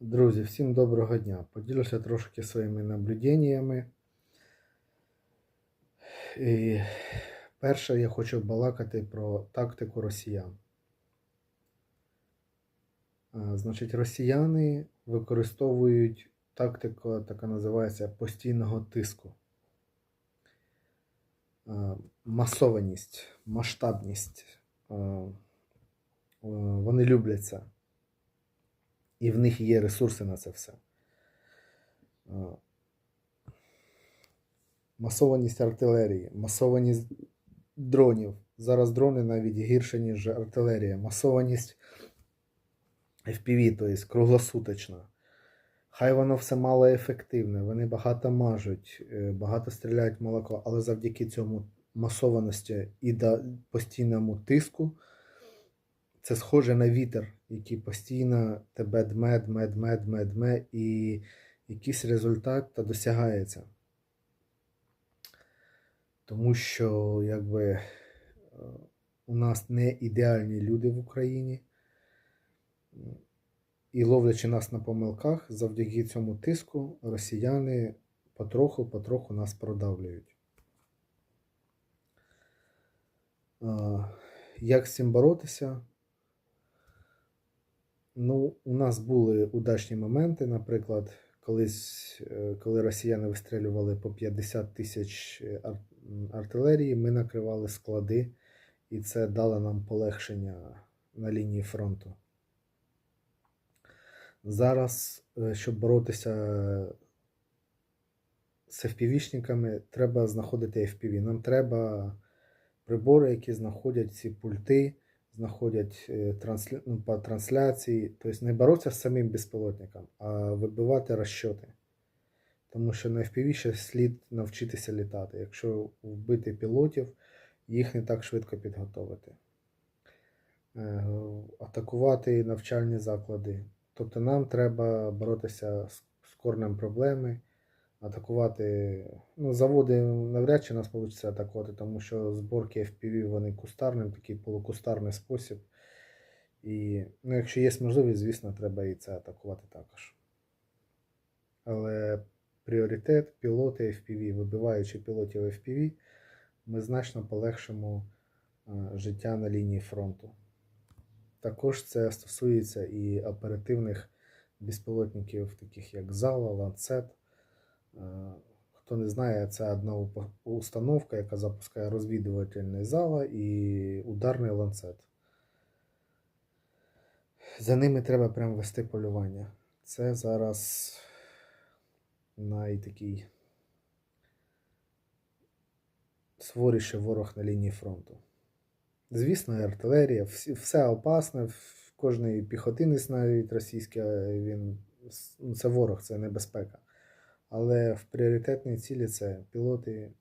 Друзі, всім доброго дня. Поділюся трошки своїми наблюденнями. І перше, я хочу балакати про тактику росіян. Значить, росіяни використовують тактику, така називається постійного тиску. Масованість, масштабність. Вони люблять це і в них є ресурси на це все. Масованість артилерії, масованість дронів. Зараз дрони навіть гірше, ніж артилерія. Масованість FPV, тобто круглосуточна. Хай воно все мало ефективне, вони багато мажуть, е, багато стріляють молоко, але завдяки цьому масованості і постійному тиску це схоже на вітер, який постійно тебе дме, дме, дме, дме, дме, і якийсь результат та досягається. Тому що якби е, у нас не ідеальні люди в Україні. І ловлячи нас на помилках, завдяки цьому тиску росіяни потроху-потроху нас продавлюють. Як з цим боротися? Ну, у нас були удачні моменти, наприклад, колись, е, коли росіяни вистрілювали по 50 тисяч е, артилерії, ми накривали склади, і це дало нам полегшення на лінії фронту. Зараз, е, щоб боротися з FPV-шниками, треба знаходити FPV. Нам треба прибори, які знаходять ці пульти, знаходять е, трансля... ну, по трансляції. Тобто не боротися з самим безпілотником, а вибивати розчоти. Тому що на слід навчитися літати. Якщо вбити пілотів, їх не так швидко підготовити. Е, Атакувати навчальні заклади. Тобто нам треба боротися з корнем проблеми, атакувати. Ну, заводи навряд чи нас вийде атакувати, тому що зборки FPV вони кустарним, такий полукустарний спосіб. І ну, якщо є можливість, звісно, треба і це атакувати також. Але пріоритет пілоти FPV, вибиваючи пілотів FPV, ми значно полегшимо життя на лінії фронту. Також це стосується і оперативних безпілотників, таких як Зала, Ланцет. Е, Хто не знає, це одна установка, яка запускає розвідувальний зала і ударний ланцет. За ними треба прям вести полювання. Це зараз найтакий своріше ворог на лінії фронту. Звісно, артилерія, все опасне, кожний піхотинець навіть російський, він, ну, це ворог, це небезпека. Але в пріоритетній цілі це пілоти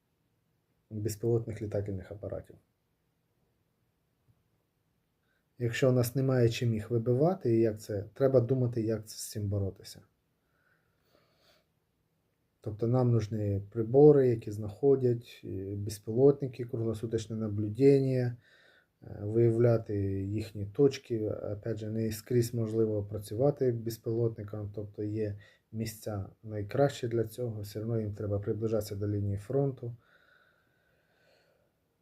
безпілотних літательних апаратів. Якщо у нас немає чим їх вибивати, і як це, треба думати, як з цим боротися. Тобто нам нужні прибори, які знаходять безпілотники, круглосуточне наблюдення, е, виявляти їхні точки. Опять же, не скрізь можливо працювати безпілотникам, тобто є місця найкращі для цього, все одно їм треба приближатися до лінії фронту.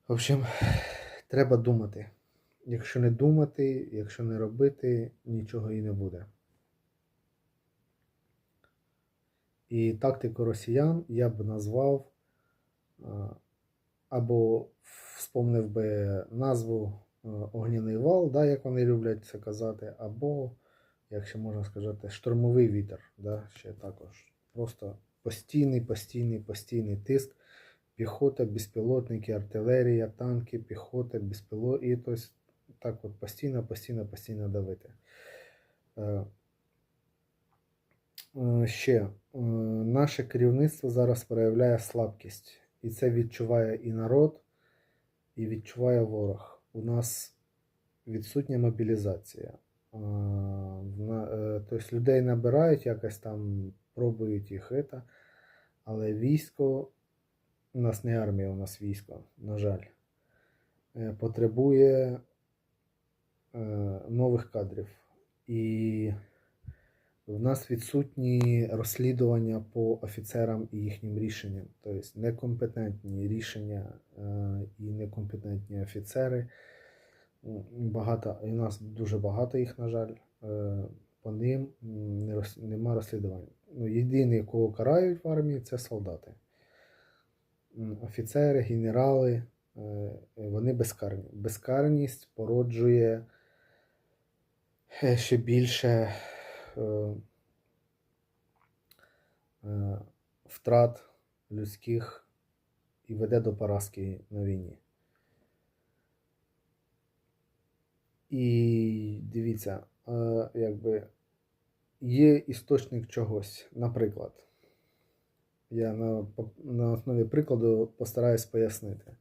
В общем, треба думати. Якщо не думати, якщо не робити, нічого і не буде. І тактику росіян я б назвав або вспомнив би назву Огняний вал, да, як вони люблять це казати, або, якщо можна сказати, штурмовий вітер. Да, ще також. Просто постійний, постійний, постійний тиск. Піхота, безпілотники, артилерія, танки, піхота, безпілот... і тобто, так от постійно, постійно, постійно давити. Е, Е, Ще е, наше керівництво зараз проявляє слабкість, і це відчуває і народ, і відчуває ворог. У нас відсутня мобілізація. Тобто людей набирають якось там, пробують їх это, але військо, у нас не армія, у нас військо, на жаль, е, потребує е, нових кадрів. І в нас відсутні розслідування по офіцерам і їхнім рішенням. Тобто некомпетентні рішення і некомпетентні офіцери. Багато, і нас дуже багато їх, на жаль. Е, По ним нема розслідувань. Ну, єдиний, кого карають в армії, це солдати. Офіцери, генерали, е, вони безкарні. Безкарність породжує е, ще більше втрат людських і веде до поразки на війні. І дивіться, якби є істочник чогось. Наприклад, я на, на основі прикладу постараюсь пояснити,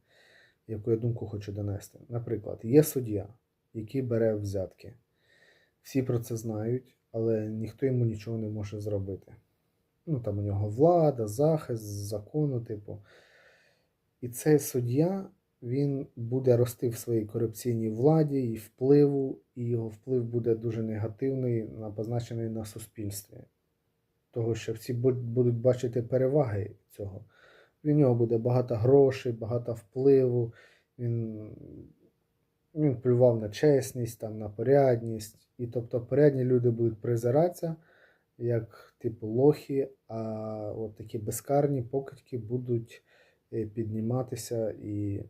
яку я думку хочу донести. Наприклад, є суддя, який бере взятки. Всі про це знають, але ніхто йому нічого не може зробити. Ну, там у нього влада, захист, закону, типу. І цей суддя, він буде рости в своїй корупційній владі і впливу, і його вплив буде дуже негативний, позначений на суспільстві. Того, що всі будуть бачити переваги цього. В нього буде багато грошей, багато впливу. Він, він плював на чесність, там, на порядність. І тобто порядні люди будуть презиратися як типу лохи, а от такі безкарні покидьки будуть е, підніматися і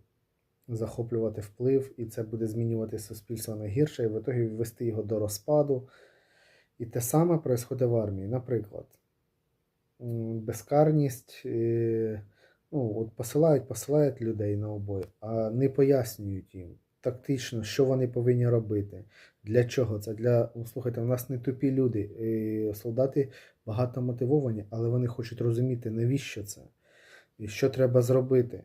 захоплювати вплив, і це буде змінювати суспільство на гірше, і в ітогі ввести його до розпаду. І те саме відбувається в армії. Наприклад, безкарність, е, ну, от посилають, посилають людей на обої, а не пояснюють їм тактично, що вони повинні робити. Для чого це? Для, ну, слухайте, у нас не тупі люди. е, Солдати багато мотивовані, але вони хочуть розуміти, навіщо це, і що треба зробити,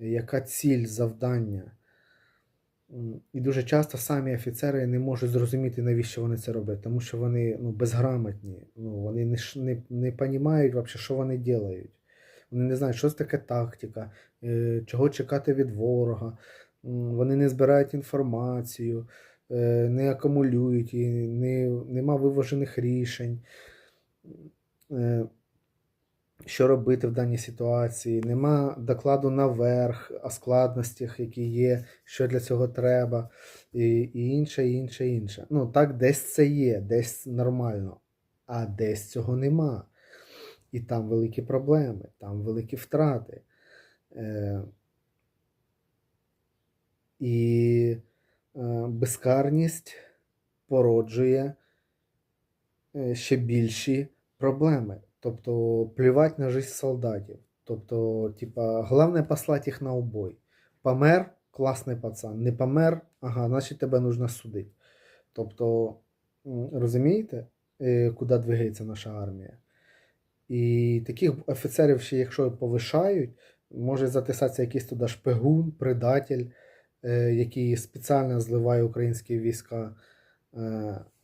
яка ціль, завдання. І дуже часто самі офіцери не можуть зрозуміти, навіщо вони це роблять, тому що вони ну, безграмотні, ну, вони не, не, не розуміють, вообще, що вони роблять. Вони не знають, що це таке тактика, е, чого чекати від ворога. Вони не збирають інформацію, е, не акумулюють її, не, нема виважених рішень. Що робити в даній ситуації, нема докладу наверх, о складностях, які є, що для цього треба, і, і інше, і інше, і інше. Ну, так, десь це є, десь нормально, а десь цього нема. І там великі проблеми, там великі втрати. Е, і е, безкарність породжує е, ще більші проблеми. Тобто плювати на життя солдатів. Тобто, типа, головне послати їх на убой. Помер, класний пацан. Не помер, ага, значить тебе нужно судити. Тобто, розумієте, е, куди двигається наша армія? І таких офіцерів, ще якщо повишають, може затисатися якийсь туди шпигун, предатель, е, який спеціально зливає українські війська.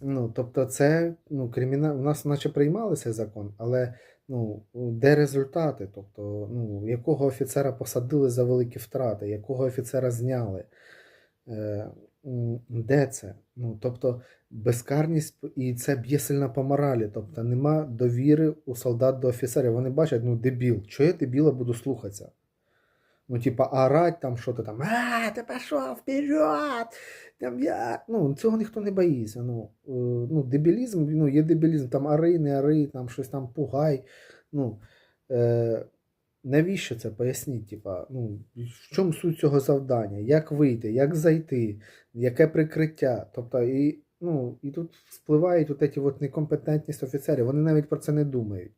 Ну, тобто, це ну, кримінал. У нас наче приймали цей закон, але ну, де результати? Тобто, ну, якого офіцера посадили за великі втрати, якого офіцера зняли? Е, де це? Ну, тобто, безкарність і це б'є сильно по моралі. Тобто нема довіри у солдат до офіцерів. Вони бачать, ну дебіл, чого я дебіла буду слухатися? Ну, типа, орать там що-то там, а, ти пішов вперед! Там я... Ну, цього ніхто не боїться. Ну, е, ну, дебілізм, ну, є дебілізм, там ори, не ори, там щось там пугай. Ну, е, навіщо це? Поясніть, типа, ну, в чому суть цього завдання? Як вийти, як зайти, яке прикриття? Тобто, і, ну, і тут впливають от ці от некомпетентність офіцерів, вони навіть про це не думають.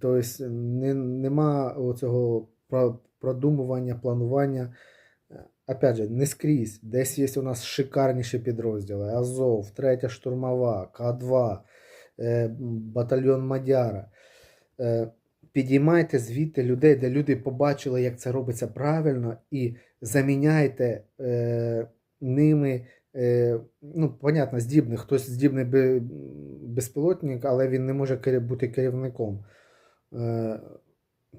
Тобто не, нема оцього про- продумування, планування. Е, Опять же, не скрізь. Десь є у нас шикарніші підрозділи: Азов, 3 штурмова, К2, е, батальйон Мадяра. Е, Підіймайте звідти людей, де люди побачили, як це робиться правильно, і заміняйте е, ними. Е, ну, понятно, здібний. Хтось здібний безпілотник, але він не може бути керівником. Е,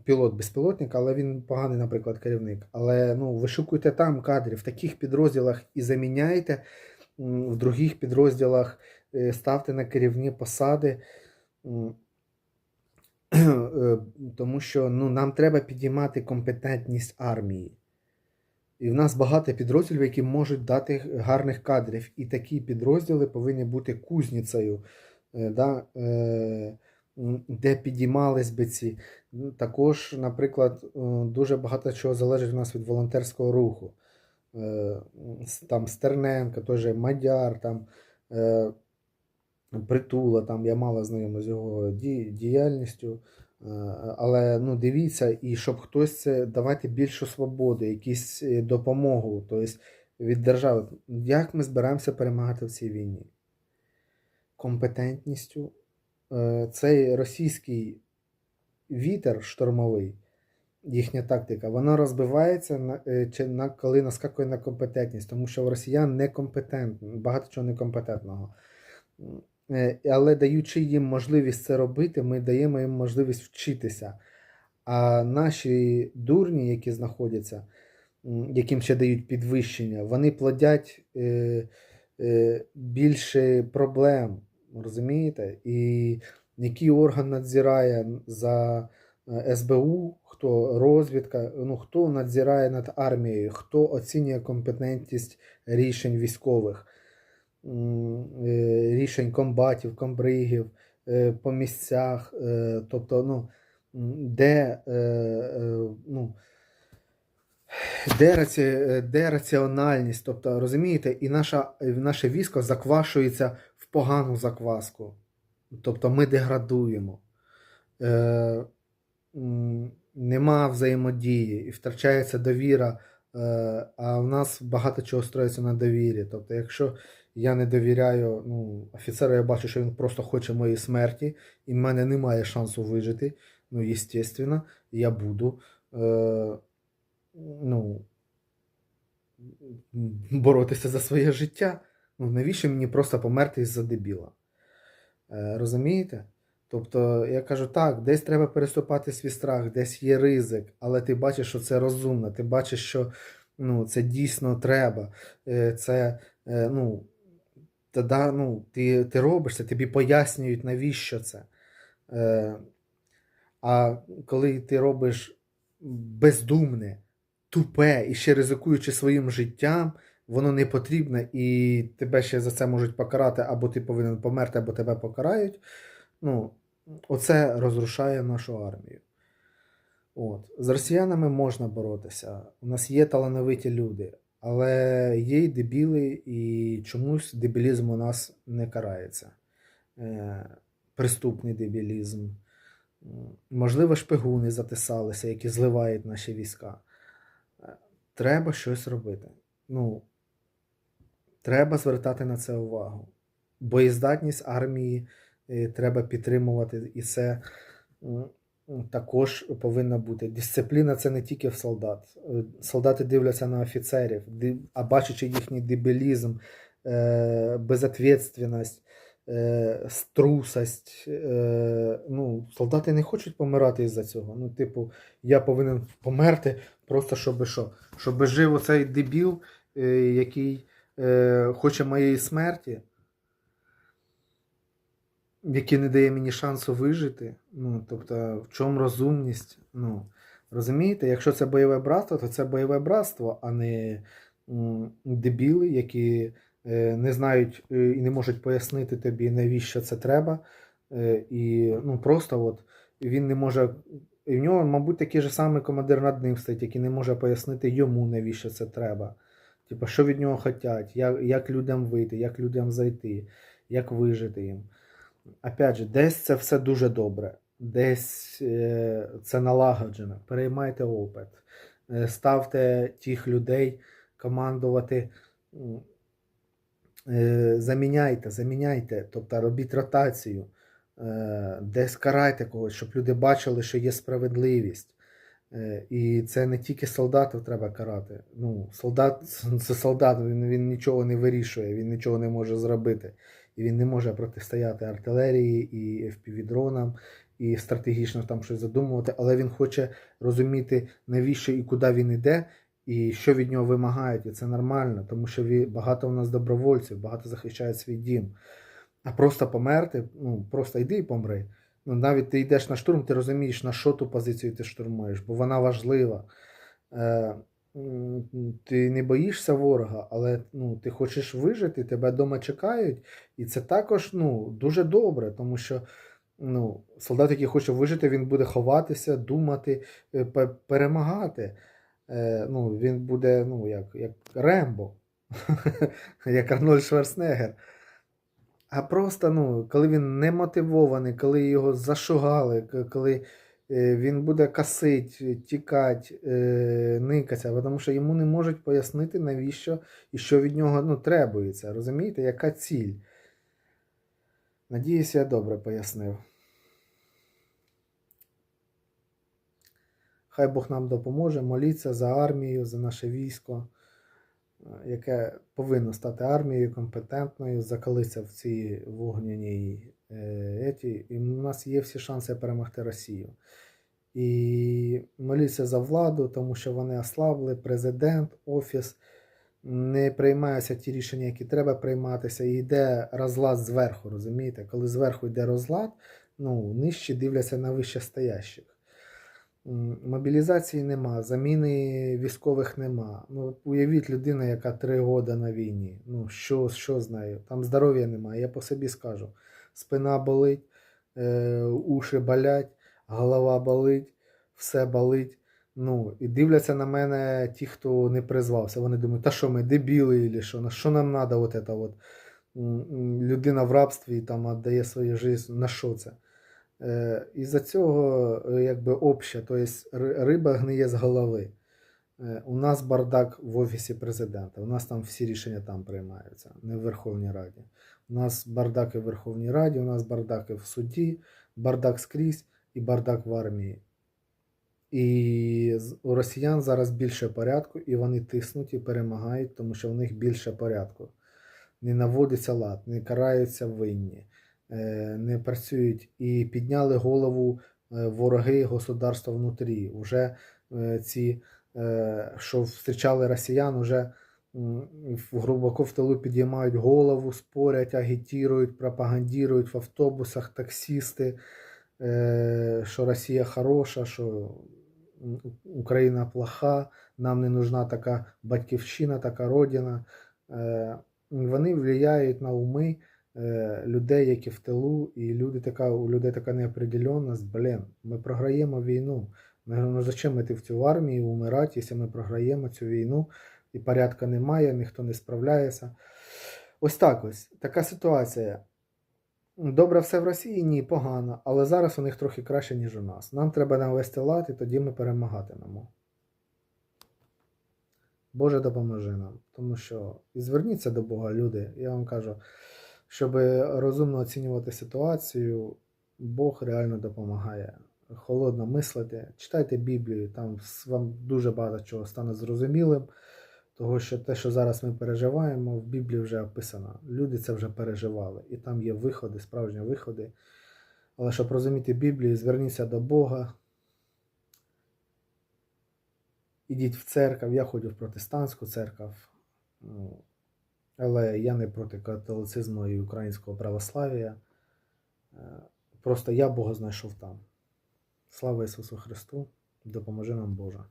пілот безпілотник, але він поганий, наприклад, керівник. Але ну, вишукуйте там кадрів в таких підрозділах і заміняйте в других підрозділах е, ставте на керівні посади. Е, Тому що ну, нам треба підіймати компетентність армії. І в нас багато підрозділів, які можуть дати гарних кадрів. І такі підрозділи повинні бути кузніцею, е, да, де підіймались би ці. Ну, Також, наприклад, е, дуже багато чого залежить у нас від волонтерського руху. Е, Там Стерненко, той же Мадяр, там е, Притула, там я мало знайомий з його діяльністю. Але ну, дивіться, і щоб хтось це давати більшу свободу, якусь допомогу, тобто від держави. Як ми збираємося перемагати в цій війні? Компетентністю. Е, Цей російський вітер штормовий, їхня тактика, вона розбивається на, е, коли наскакує на компетентність, тому що в росіян некомпетентно, багато чого некомпетентного. Е, Але даючи їм можливість це робити, ми даємо їм можливість вчитися. А наші дурні, які знаходяться, яким ще дають підвищення, вони плодять більше проблем, розумієте? І який орган надзирає за е, СБУ, хто розвідка, ну хто надзирає над армією, хто оцінює компетентність рішень військових, е, рішень комбатів, комбригів е, по місцях, тобто, ну, де, ну, де, де раціональність, тобто, розумієте, і наша, наше військо заквашується погану закваску. Тобто ми деградуємо. Е, нема взаємодії і втрачається довіра. Е, а в нас багато чого строїться на довірі. Тобто, якщо я не довіряю ну, офіцеру, я бачу, що він просто хоче моєї смерті, і в мене немає шансу вижити. Ну, звісно, я буду. Е, ну, боротися за своє життя. Ну, навіщо мені просто померти із-за дебіла? Е, розумієте? Тобто, я кажу, так, десь треба переступати свій страх, десь є ризик, але ти бачиш, що це розумно, ти бачиш, що ну, це дійсно треба. Е, Це, е, ну, тоді, ну, ти, ти робиш це, тобі пояснюють, навіщо це. Е, А коли ти робиш бездумне, тупе і ще ризикуючи своїм життям, воно не потрібне, і тебе ще за це можуть покарати, або ти повинен померти, або тебе покарають. Ну, оце розрушає нашу армію. От. З росіянами можна боротися. У нас є талановиті люди, але є й дебіли, і чомусь дебілізм у нас не карається. Е, Приступний дебілізм. Можливо, шпигуни затисалися, які зливають наші війська. Е, Треба щось робити. Ну, треба звертати на це увагу. Боєздатність армії е, треба підтримувати, і це також повинна бути. Дисципліна це не тільки в солдат. Е, Солдати дивляться на офіцерів, а бачачи їхній дебілізм, е, безответственность, е, струсость. Ну, солдати не хочуть помирати із-за цього. Ну, типу, я повинен померти, просто щоб що? Щоб жив оцей дебіл, який е, хоче моєї смерті, який не дає мені шансу вижити. Ну, тобто, в чому розумність? Ну, розумієте, якщо це бойове братство, то це бойове братство, а не дебіли, які е, не знають е, і не можуть пояснити тобі, навіщо це треба. І ну, просто от він не може. І в нього, мабуть, такий же самий командир над ним стоїть, який не може пояснити йому, навіщо це треба. Типа, що від нього хочуть, як, як людям вийти, як людям зайти, як вижити їм. Опять же, десь це все дуже добре, десь е, це налагоджено. Переймайте опит, е, ставте тих людей командувати, е, заміняйте, заміняйте, тобто робіть ротацію, е, десь карайте когось, щоб люди бачили, що є справедливість. Е, І це не тільки солдатів треба карати. Ну, солдат це солдат, він, він нічого не вирішує, він нічого не може зробити. І він не може протистояти артилерії і FPV-дронам, і стратегічно там щось задумувати, але він хоче розуміти, навіщо і куди він іде, і що від нього вимагають. І це нормально, тому що багато у нас добровольців, багато захищають свій дім. А просто померти, ну, просто йди і помри. Ну, навіть ти йдеш на штурм, ти розумієш, на що ту позицію ти штурмуєш, бо вона важлива. Е, ти не боїшся ворога, але ну, ти хочеш вижити, тебе вдома чекають, і це також ну, дуже добре, тому що ну, солдат, який хоче вижити, він буде ховатися, думати, е, перемагати. Е, ну, він буде ну, як, як Рембо, як Арнольд Шварценеггер. А просто, ну, коли він не мотивований, коли його зашугали, коли е, він буде косить, тікати, е, никатися, тому що йому не можуть пояснити, навіщо і що від нього ну, требується. Розумієте, яка ціль? Надіюсь, я добре пояснив. Хай Бог нам допоможе, моліться за армію, за наше військо, яке повинно стати армією компетентною, закалитися в цій вогняній е, еті, і у нас є всі шанси перемогти Росію. І моліться за владу, тому що вони ослабли, президент, офіс не приймаються ті рішення, які треба прийматися, і йде розлад зверху, розумієте? Коли зверху йде розлад, ну, нижче дивляться на вище стоящих. Мобілізації нема, заміни військових нема. Ну, уявіть людина, яка три роки на війні. Ну, що, що з? Там здоров'я немає, я по собі скажу. Спина болить, е, уші болять, голова болить, все болить. Ну, і дивляться на мене ті, хто не призвався. Вони думають, та що ми дебіли, чи що, що нам треба от от? Людина в рабстві там віддає свою життя, на що це? Е, Із-за цього е, якби обще, тобто риба гниє з голови. Е, У нас бардак в офісі президента. У нас там всі рішення там приймаються, не в Верховній Раді. У нас бардак в Верховній Раді, у нас бардак в суді, бардак скрізь і бардак в армії. І у росіян зараз більше порядку, і вони тиснуть і перемагають, тому що в них більше порядку. Не наводиться лад, не караються винні, не працюють і підняли голову е, вороги государства внутрі. Уже е, ці, е, що зустрічали росіян, уже м, в- тилу підіймають голову, спорять, агітірують, пропагандірують в автобусах, таксісти, е, що Росія хороша, що Україна плоха, нам не нужна така батьківщина, така родина. Е, Вони впливають на уми е, людей, які в тилу, і люди така, у людей така неопределенність. Блін, ми програємо війну. Ну, ну зачем йти в цю армію, умирати, якщо ми програємо цю війну, і порядка немає, ніхто не справляється. Ось так ось. Така ситуація. Добре все в Росії? Ні, погано, але зараз у них трохи краще, ніж у нас. Нам треба навести лад, і тоді ми перемагатимемо. Боже допоможи нам. Тому що і зверніться до Бога, люди. Я вам кажу, щоб розумно оцінювати ситуацію, Бог реально допомагає. Холодно мислити, читайте Біблію, там вам дуже багато чого стане зрозумілим. Того, що те, що зараз ми переживаємо, в Біблії вже описано. Люди це вже переживали. І там є виходи, справжні виходи. Але щоб розуміти Біблію, зверніться до Бога. Ідіть в церкву. Я ходжу в протестантську церкву. Але я не проти католицизму і українського православ'я. Е, Просто я Бога знайшов там. Слава Ісусу Христу! Допоможи нам Боже!